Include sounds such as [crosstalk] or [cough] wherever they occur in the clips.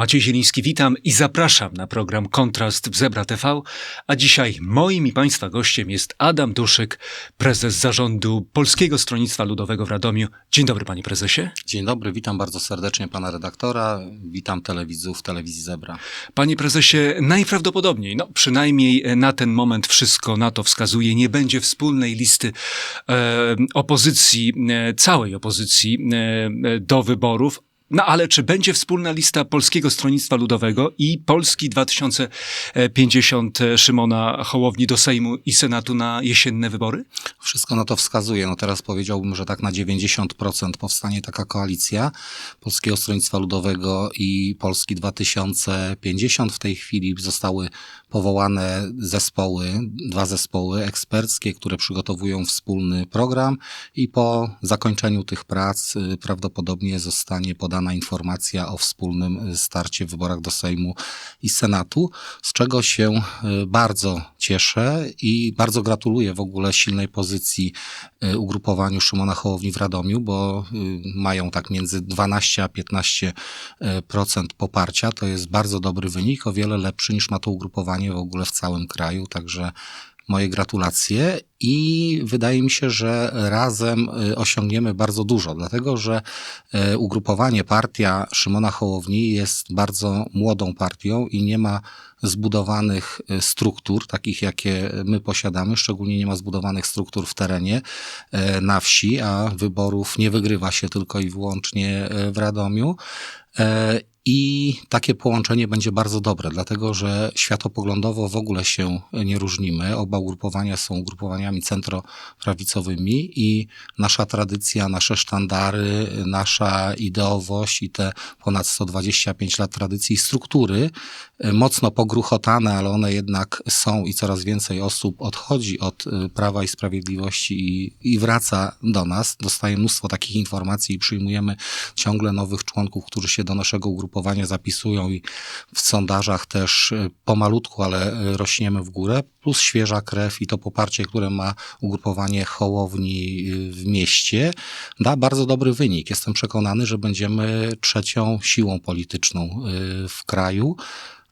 Maciej Zieliński, witam i zapraszam na program Kontrast w Zebra TV. A dzisiaj moim i Państwa gościem jest Adam Duszyk, prezes zarządu Polskiego Stronnictwa Ludowego w Radomiu. Dzień dobry, panie prezesie. Dzień dobry, witam bardzo serdecznie pana redaktora, witam telewidzów telewizji Zebra. Panie prezesie, najprawdopodobniej, no przynajmniej na ten moment wszystko na to wskazuje, nie będzie wspólnej listy e, opozycji, e, całej opozycji e, do wyborów, no ale czy będzie wspólna lista Polskiego Stronnictwa Ludowego i Polski 2050 Szymona Hołowni do Sejmu i Senatu na jesienne wybory? Wszystko na to wskazuje. No teraz powiedziałbym, że tak na 90% powstanie taka koalicja Polskiego Stronnictwa Ludowego i Polski 2050. W tej chwili zostały powołane zespoły, dwa zespoły eksperckie, które przygotowują wspólny program i po zakończeniu tych prac y, prawdopodobnie zostanie podana informacja o wspólnym y, starcie w wyborach do Sejmu i Senatu, z czego się y, bardzo cieszę i bardzo gratuluję w ogóle silnej pozycji ugrupowaniu Szymona Hołowni w Radomiu, bo mają tak między 12 a 15% poparcia. To jest bardzo dobry wynik, o wiele lepszy niż ma to ugrupowanie w ogóle w całym kraju, także moje gratulacje i wydaje mi się, że razem y, osiągniemy bardzo dużo, dlatego że y, ugrupowanie partia Szymona Hołowni jest bardzo młodą partią i nie ma zbudowanych y, struktur, takich jakie my posiadamy, szczególnie nie ma zbudowanych struktur w terenie, na wsi, a wyborów nie wygrywa się tylko i wyłącznie w Radomiu. I takie połączenie będzie bardzo dobre, dlatego że światopoglądowo w ogóle się nie różnimy. Oba ugrupowania są ugrupowaniami centroprawicowymi i nasza tradycja, nasze sztandary, nasza ideowość i te ponad 125 lat tradycji struktury, e, mocno pogruchotane, ale one jednak są i coraz więcej osób odchodzi od e, Prawa i Sprawiedliwości i, i wraca do nas. Dostaje mnóstwo takich informacji i przyjmujemy ciągle nowych członków, którzy się do naszego ugrupowania zapisują i w sondażach też e, pomalutku, ale e, rośniemy w górę, plus świeża krew i to poparcie, które ma ugrupowanie Hołowni e, w mieście, da bardzo dobry wynik. Jestem przekonany, że będziemy trzecią siłą polityczną w kraju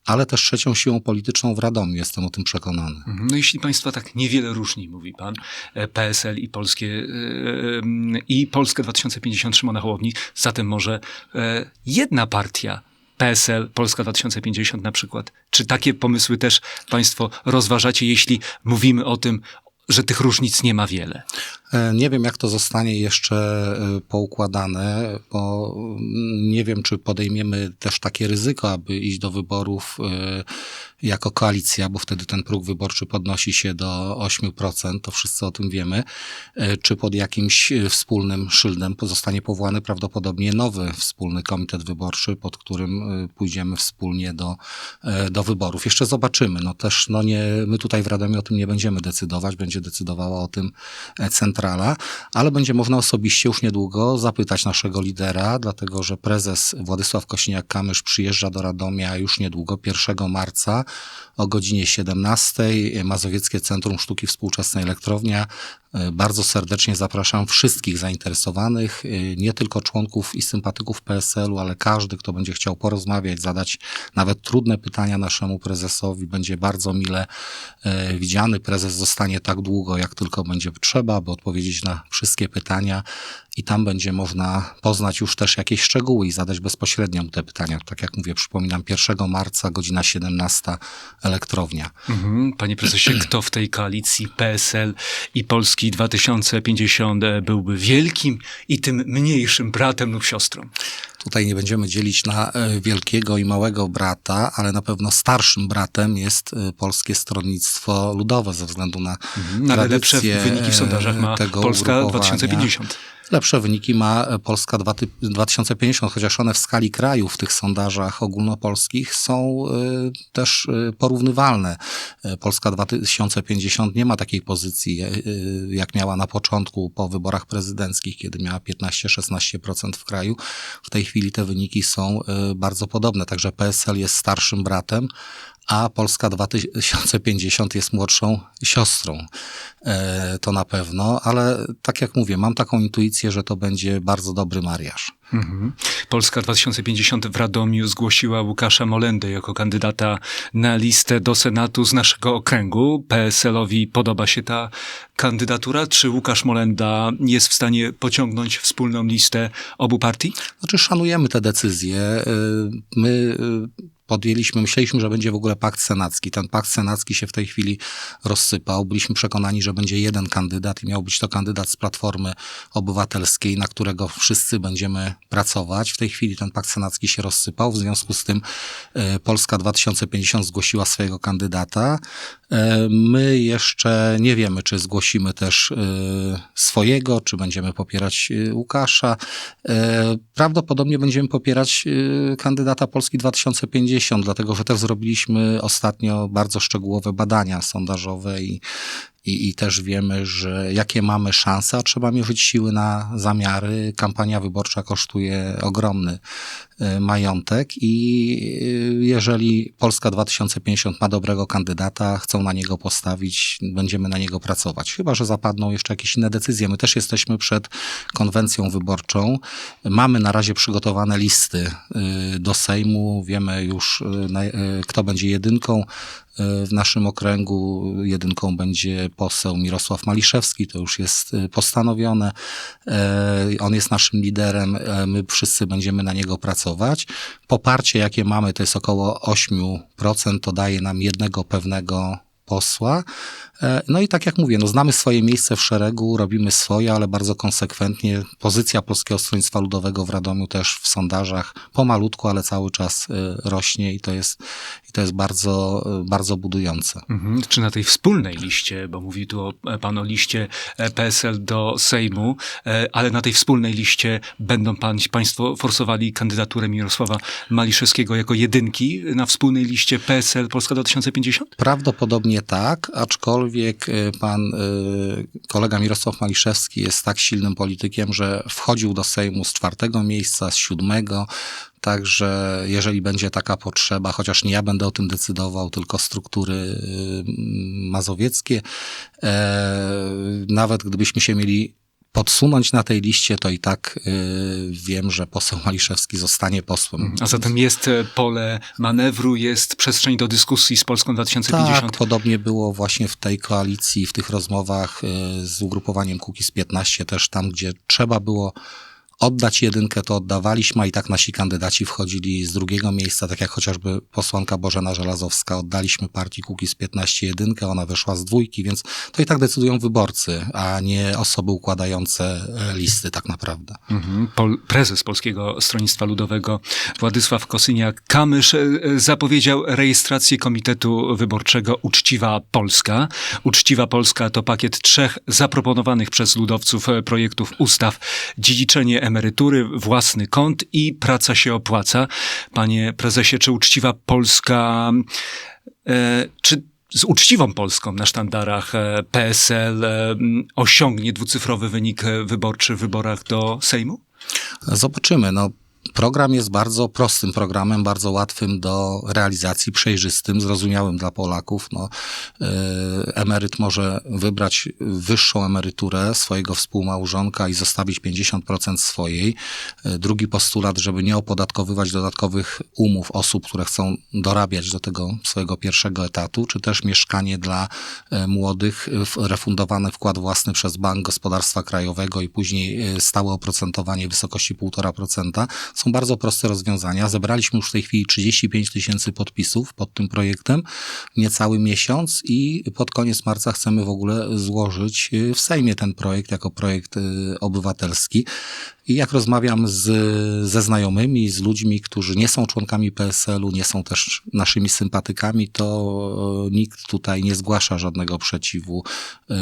ale też trzecią siłą polityczną w Radomiu, jestem o tym przekonany. Mhm. No jeśli państwa tak niewiele różni, mówi pan, PSL i Polskie i Polskę 2050 Szymona Hołowni, zatem może jedna partia PSL, Polska 2050 na przykład. Czy takie pomysły też Państwo rozważacie, jeśli mówimy o tym, że tych różnic nie ma wiele? E, nie wiem, jak to zostanie jeszcze e, poukładane, bo nie wiem, czy podejmiemy też takie ryzyko, aby iść do wyborów e, jako koalicja, bo wtedy ten próg wyborczy podnosi się do 8%, to wszyscy o tym wiemy, czy pod jakimś wspólnym szyldem zostanie powołany prawdopodobnie nowy wspólny komitet wyborczy, pod którym pójdziemy wspólnie do, do wyborów. Jeszcze zobaczymy. No też, no nie, my tutaj w Radomie o tym nie będziemy decydować, będzie decydowała o tym centralna centrala, ale będzie można osobiście już niedługo zapytać naszego lidera, dlatego że prezes Władysław Kosiniak-Kamysz przyjeżdża do Radomia już niedługo, 1 marca o godzinie 17. Mazowieckie Centrum Sztuki Współczesnej Elektrownia bardzo serdecznie zapraszam wszystkich zainteresowanych, e, nie tylko członków i sympatyków PSL-u, ale każdy, kto będzie chciał porozmawiać, zadać nawet trudne pytania naszemu prezesowi, będzie bardzo mile e, widziany. Prezes zostanie tak długo, jak tylko będzie trzeba, by odpowiedzieć na wszystkie pytania i tam będzie można poznać już też jakieś szczegóły i zadać bezpośrednio te pytania. Tak jak mówię, przypominam, 1 marca, godzina 17, elektrownia. Mhm. Panie prezesie, [clears throat] kto w tej koalicji PSL i Polski 2050 byłby wielkim i tym mniejszym bratem lub siostrą? Tutaj nie będziemy dzielić na e, wielkiego i małego brata, ale na pewno starszym bratem jest e, Polskie Stronnictwo Ludowe ze względu na mhm, no, ale lepsze wyniki w sondażach ma Polska 2050. Lepsze wyniki ma Polska 2050, chociaż one w skali kraju w tych sondażach ogólnopolskich są y, też y, porównywalne. Polska 2050 nie ma takiej pozycji, jak miała na początku po wyborach prezydenckich, kiedy miała 15-16% w kraju. W tej chwili te wyniki są bardzo podobne, także PSL jest starszym bratem, a Polska 2050 jest młodszą siostrą. E, To na pewno, ale tak jak mówię, mam taką intuicję, że to będzie bardzo dobry mariaż. Mhm. Polska 2050 w Radomiu zgłosiła Łukasza Molendę jako kandydata na listę do Senatu z naszego okręgu. PSL-owi podoba się ta kandydatura? Czy Łukasz Molenda jest w stanie pociągnąć wspólną listę obu partii? Znaczy, szanujemy te decyzje. Y, My y, podjęliśmy, myśleliśmy, że będzie w ogóle pakt senacki. Ten pakt senacki się w tej chwili rozsypał. Byliśmy przekonani, że będzie jeden kandydat i miał być to kandydat z Platformy Obywatelskiej, na którego wszyscy będziemy pracować. W tej chwili ten pakt senacki się rozsypał. W związku z tym y, Polska 2050 zgłosiła swojego kandydata. Y, My jeszcze nie wiemy, czy zgłosimy też y, swojego, czy będziemy popierać Łukasza. E, Prawdopodobnie będziemy popierać kandydata Polski 2050, dlatego że też zrobiliśmy ostatnio bardzo szczegółowe badania sondażowe i, i, i też wiemy, że jakie mamy szanse, a trzeba mierzyć siły na zamiary. Kampania wyborcza kosztuje ogromny y, majątek i y, jeżeli Polska 2050 ma dobrego kandydata, chcą na niego postawić, będziemy na niego pracować. Chyba, że zapadną jeszcze jakieś inne decyzje. My też jesteśmy przed konwencją wyborczą. Mamy na razie przygotowane listy y, do Sejmu. Wiemy już, kto będzie jedynką. W naszym okręgu jedynką będzie poseł Mirosław Maliszewski, to już jest y, postanowione. E, On jest naszym liderem, e, my wszyscy będziemy na niego pracować. Poparcie, jakie mamy, to jest około 8%, to daje nam jednego pewnego posła. E, No i tak jak mówię, no znamy swoje miejsce w szeregu, robimy swoje, ale bardzo konsekwentnie. Pozycja Polskiego Stronnictwa Ludowego w Radomiu też w sondażach pomalutku, ale cały czas e, rośnie i to jest, i to jest bardzo, e, bardzo budujące. Mhm. Czy na tej wspólnej liście, bo mówi tu o, pan o liście PSL do Sejmu, ale na tej wspólnej liście będą pan, państwo forsowali kandydaturę Mirosława Maliszewskiego jako jedynki na wspólnej liście PSL Polska 2050? Prawdopodobnie tak, aczkolwiek y, pan y, kolega Mirosław Maliszewski jest tak silnym politykiem, że wchodził do Sejmu z czwartego miejsca, z siódmego, Także jeżeli będzie taka potrzeba, chociaż nie ja będę o tym decydował, tylko struktury y, mazowieckie, e, nawet gdybyśmy się mieli podsunąć na tej liście, to i tak y, wiem, że poseł Maliszewski zostanie posłem. A zatem jest e, pole manewru, jest przestrzeń do dyskusji z Polską 2050. Tak, podobnie było właśnie w tej koalicji, w tych rozmowach y, z ugrupowaniem Kukiz 15, też tam, gdzie trzeba było oddać jedynkę, to oddawaliśmy, i tak nasi kandydaci wchodzili z drugiego miejsca, tak jak chociażby posłanka Bożena Żelazowska. Oddaliśmy partii Kukiz 15 jedynkę, ona wyszła z dwójki, więc to i tak decydują wyborcy, a nie osoby układające e, listy tak naprawdę. Mhm. Pol, prezes Polskiego Stronnictwa Ludowego Władysław Kosyniak-Kamysz e, zapowiedział rejestrację Komitetu Wyborczego Uczciwa Polska. Uczciwa Polska to pakiet trzech zaproponowanych przez ludowców e, projektów ustaw. Dziedziczenie emerytury, własny kąt i praca się opłaca. Panie prezesie, czy Uczciwa Polska, e, czy z uczciwą Polską na sztandarach e, PSL e, osiągnie dwucyfrowy wynik wyborczy w wyborach do Sejmu? Zobaczymy. No, program jest bardzo prostym programem, bardzo łatwym do realizacji, przejrzystym, zrozumiałym dla Polaków. No, yy, emeryt może wybrać wyższą emeryturę swojego współmałżonka i zostawić 50% swojej. Yy, drugi postulat, żeby nie opodatkowywać dodatkowych umów osób, które chcą dorabiać do tego swojego pierwszego etatu, czy też mieszkanie dla e, młodych, refundowany wkład własny przez Bank Gospodarstwa Krajowego i później stałe oprocentowanie w wysokości 1,5%. Są bardzo proste rozwiązania. Zebraliśmy już w tej chwili 35 tysięcy podpisów pod tym projektem, niecały miesiąc i pod koniec marca chcemy w ogóle złożyć e, w Sejmie ten projekt jako projekt e, obywatelski. I jak rozmawiam z, ze znajomymi, z ludźmi, którzy nie są członkami PSL-u, nie są też naszymi sympatykami, to e, nikt tutaj nie zgłasza żadnego przeciwu, e,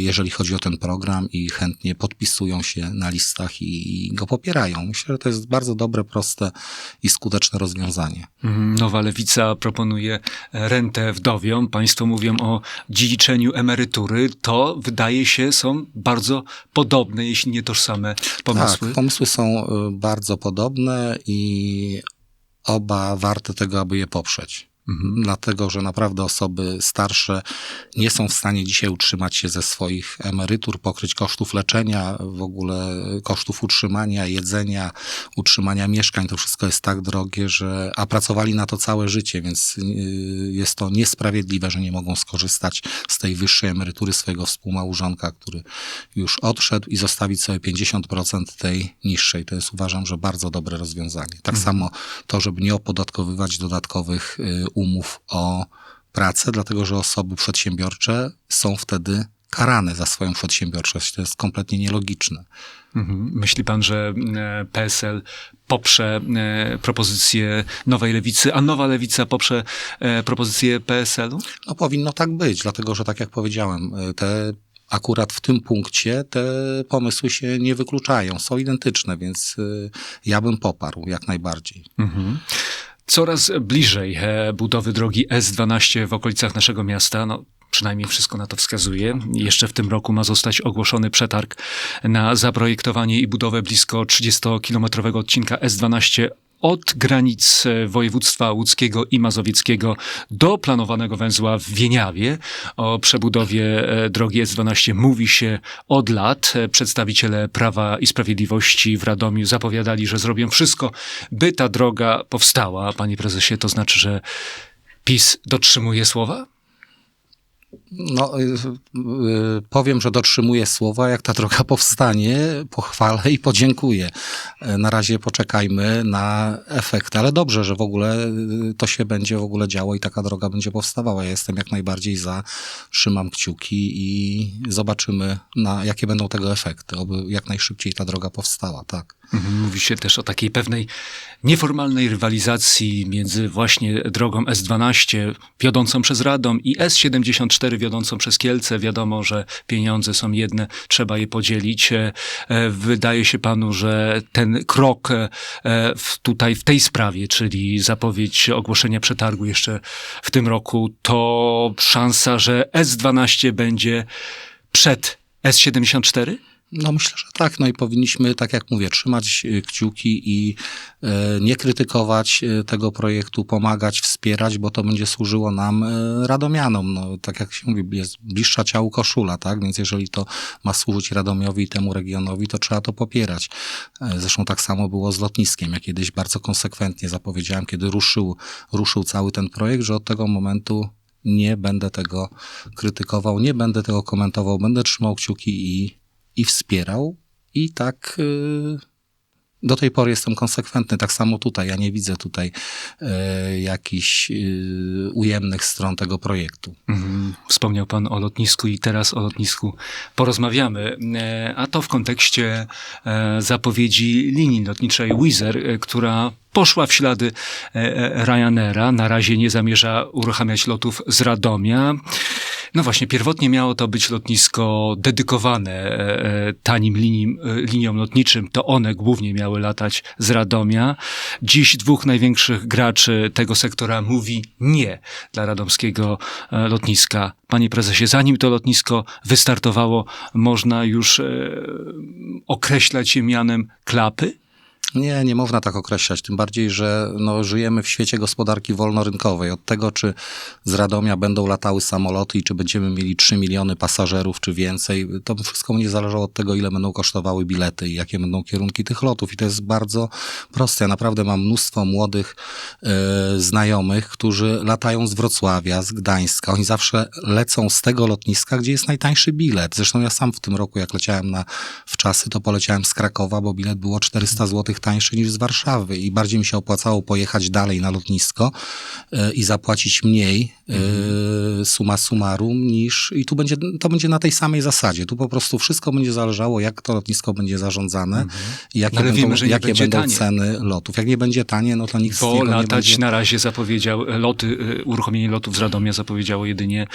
jeżeli chodzi o ten program i chętnie podpisują się na listach i, i go popierają. Myślę, że to jest bardzo dobre, proste i skuteczne rozwiązanie. Mhm, Nowa Lewica proponuje e, rentę wdowią. Państwo mówią o dziedziczeniu emerytury. To wydaje się są bardzo podobne, jeśli nie tożsame pomysły. Tak, pomysły są y, bardzo podobne i oba warte tego, aby je poprzeć. Dlatego, że naprawdę osoby starsze nie są w stanie dzisiaj utrzymać się ze swoich emerytur, pokryć kosztów leczenia, w ogóle kosztów utrzymania, jedzenia, utrzymania mieszkań. To wszystko jest tak drogie, że a pracowali na to całe życie, więc yy, jest to niesprawiedliwe, że nie mogą skorzystać z tej wyższej emerytury swojego współmałżonka, który już odszedł i zostawić sobie 50% tej niższej. To jest uważam, że bardzo dobre rozwiązanie. Tak samo to, żeby nie opodatkowywać dodatkowych y, umów o pracę, dlatego że osoby przedsiębiorcze są wtedy karane za swoją przedsiębiorczość. To jest kompletnie nielogiczne. Mhm. Myśli pan, że e, PSL poprze e, propozycję Nowej Lewicy, a Nowa Lewica poprze e, propozycję PSL-u? No powinno tak być, dlatego że tak jak powiedziałem, te akurat w tym punkcie te pomysły się nie wykluczają, są identyczne, więc ja bym poparł jak najbardziej. Mhm. Coraz bliżej budowy drogi S12 w okolicach naszego miasta. No, przynajmniej wszystko na to wskazuje. Jeszcze w tym roku ma zostać ogłoszony przetarg na zaprojektowanie i budowę blisko 30-kilometrowego odcinka S12 od granic e, województwa łódzkiego i mazowieckiego do planowanego węzła w Wieniawie. O przebudowie e, drogi S12 mówi się od lat. E, Przedstawiciele Prawa i Sprawiedliwości w Radomiu zapowiadali, że zrobią wszystko, by ta droga powstała. Panie prezesie, to znaczy, że PiS dotrzymuje słowa? No, y, y, powiem, że dotrzymuję słowa. Jak ta droga powstanie, pochwalę i podziękuję. Y, Na razie poczekajmy na efekt, ale dobrze, że w ogóle y, to się będzie w ogóle działo i taka droga będzie powstawała. Ja jestem jak najbardziej za, trzymam kciuki i zobaczymy, na jakie będą tego efekty. Oby jak najszybciej ta droga powstała, tak. Mhm, Mówi się też o takiej pewnej nieformalnej rywalizacji między właśnie drogą S12 wiodącą przez Radom i S74 wiodącą przez Kielce. Wiadomo, że pieniądze są jedne, trzeba je podzielić. E, e, Wydaje się panu, że ten krok e, w, tutaj w tej sprawie, czyli zapowiedź ogłoszenia przetargu jeszcze w tym roku, to szansa, że S12 będzie przed S74? No myślę, że tak. No i powinniśmy, tak jak mówię, trzymać y, kciuki i e, nie krytykować e, tego projektu, pomagać, wspierać, bo to będzie służyło nam e, radomianom. No, tak jak się mówi, jest bliższa ciału koszula, tak? Więc jeżeli to ma służyć Radomiowi i temu regionowi, to trzeba to popierać. E, Zresztą tak samo było z lotniskiem. Ja kiedyś bardzo konsekwentnie zapowiedziałem, kiedy ruszył, ruszył cały ten projekt, że od tego momentu nie będę tego krytykował, nie będę tego komentował, będę trzymał kciuki i i wspierał. I tak y, do tej pory jestem konsekwentny. Tak samo tutaj. Ja nie widzę tutaj y, jakichś y, ujemnych stron tego projektu. Mhm. Wspomniał Pan o lotnisku i teraz o lotnisku porozmawiamy. E, A to w kontekście e, zapowiedzi linii lotniczej Wizz Air, e, która poszła w ślady e, e, Ryanaira. Na razie nie zamierza uruchamiać lotów z Radomia. No właśnie, pierwotnie miało to być lotnisko dedykowane e, tanim linim, liniom lotniczym. To one głównie miały latać z Radomia. Dziś dwóch największych graczy tego sektora mówi nie dla radomskiego lotniska. Panie prezesie, zanim to lotnisko wystartowało, można już określać je mianem klapy? Nie, nie można tak określać. Tym bardziej, że no, żyjemy w świecie gospodarki wolnorynkowej. Od tego, czy z Radomia będą latały samoloty i czy będziemy mieli 3 miliony pasażerów, czy więcej, to wszystko będzie zależało od tego, ile będą kosztowały bilety i jakie będą kierunki tych lotów. I to jest bardzo proste. Ja naprawdę mam mnóstwo młodych e, znajomych, którzy latają z Wrocławia, z Gdańska. Oni zawsze lecą z tego lotniska, gdzie jest najtańszy bilet. Zresztą ja sam w tym roku, jak leciałem na wczasy, to poleciałem z Krakowa, bo bilet było 400 zł tańszy niż z Warszawy i bardziej mi się opłacało pojechać dalej na lotnisko e, i zapłacić mniej e, summa summarum niż i tu będzie, to będzie na tej samej zasadzie. Tu po prostu wszystko będzie zależało, jak to lotnisko będzie zarządzane i jakie, ale będą, wiemy, jakie będą tanie. ceny lotów. Jak nie będzie tanie, no to nikt z Bo niego nie latać będzie... na razie zapowiedział e, loty, uruchomienie lotów z Radomia zapowiedziało jedynie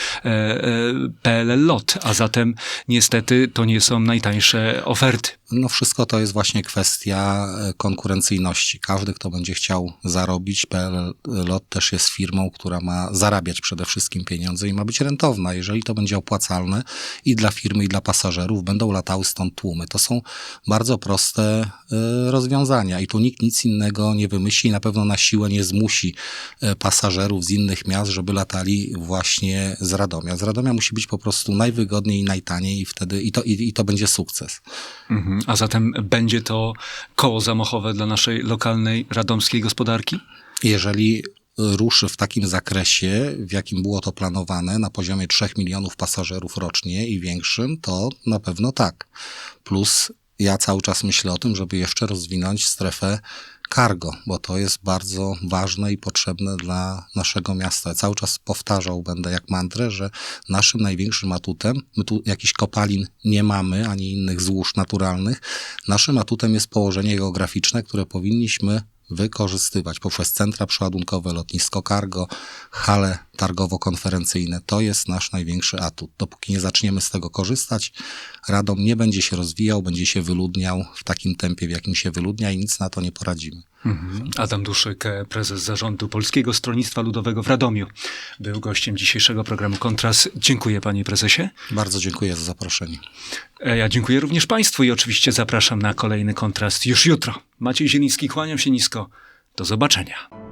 PLL Lot, a zatem niestety to nie są najtańsze oferty. No wszystko to jest właśnie kwestia konkurencyjności. Każdy, kto będzie chciał zarobić, PLL Lot też jest firmą, która ma zarabiać przede wszystkim pieniądze i ma być rentowna. Jeżeli to będzie opłacalne i dla firmy, i dla pasażerów, będą latały stąd tłumy. To są bardzo proste e, rozwiązania i tu nikt nic innego nie wymyśli i na pewno na siłę nie zmusi e, pasażerów z innych miast, żeby latali właśnie z Radomia. Z Radomia musi być po prostu najwygodniej i najtaniej i wtedy i to, i, i to będzie sukces. Mhm. A zatem będzie to koło zamachowe dla naszej lokalnej radomskiej gospodarki? Jeżeli ruszy w takim zakresie, w jakim było to planowane, na poziomie 3 milionów pasażerów rocznie i większym, to na pewno tak. Plus ja cały czas myślę o tym, żeby jeszcze rozwinąć strefę cargo, bo to jest bardzo ważne i potrzebne dla naszego miasta. Cały czas powtarzał będę jak mantrę, że naszym największym atutem, my tu jakichś kopalin nie mamy, ani innych złóż naturalnych, naszym atutem jest położenie geograficzne, które powinniśmy wykorzystywać poprzez centra przeładunkowe, lotnisko cargo, hale targowo-konferencyjne. To jest nasz największy atut. Dopóki nie zaczniemy z tego korzystać, Radom nie będzie się rozwijał, będzie się wyludniał w takim tempie, w jakim się wyludnia i nic na to nie poradzimy. Mhm. Adam Duszyk, prezes zarządu Polskiego Stronnictwa Ludowego w Radomiu, był gościem dzisiejszego programu Kontras. Dziękuję panie prezesie. Bardzo dziękuję za zaproszenie. E, Ja dziękuję również Państwu i oczywiście zapraszam na kolejny kontrast już jutro. Maciej Zieliński, kłaniam się nisko. Do zobaczenia.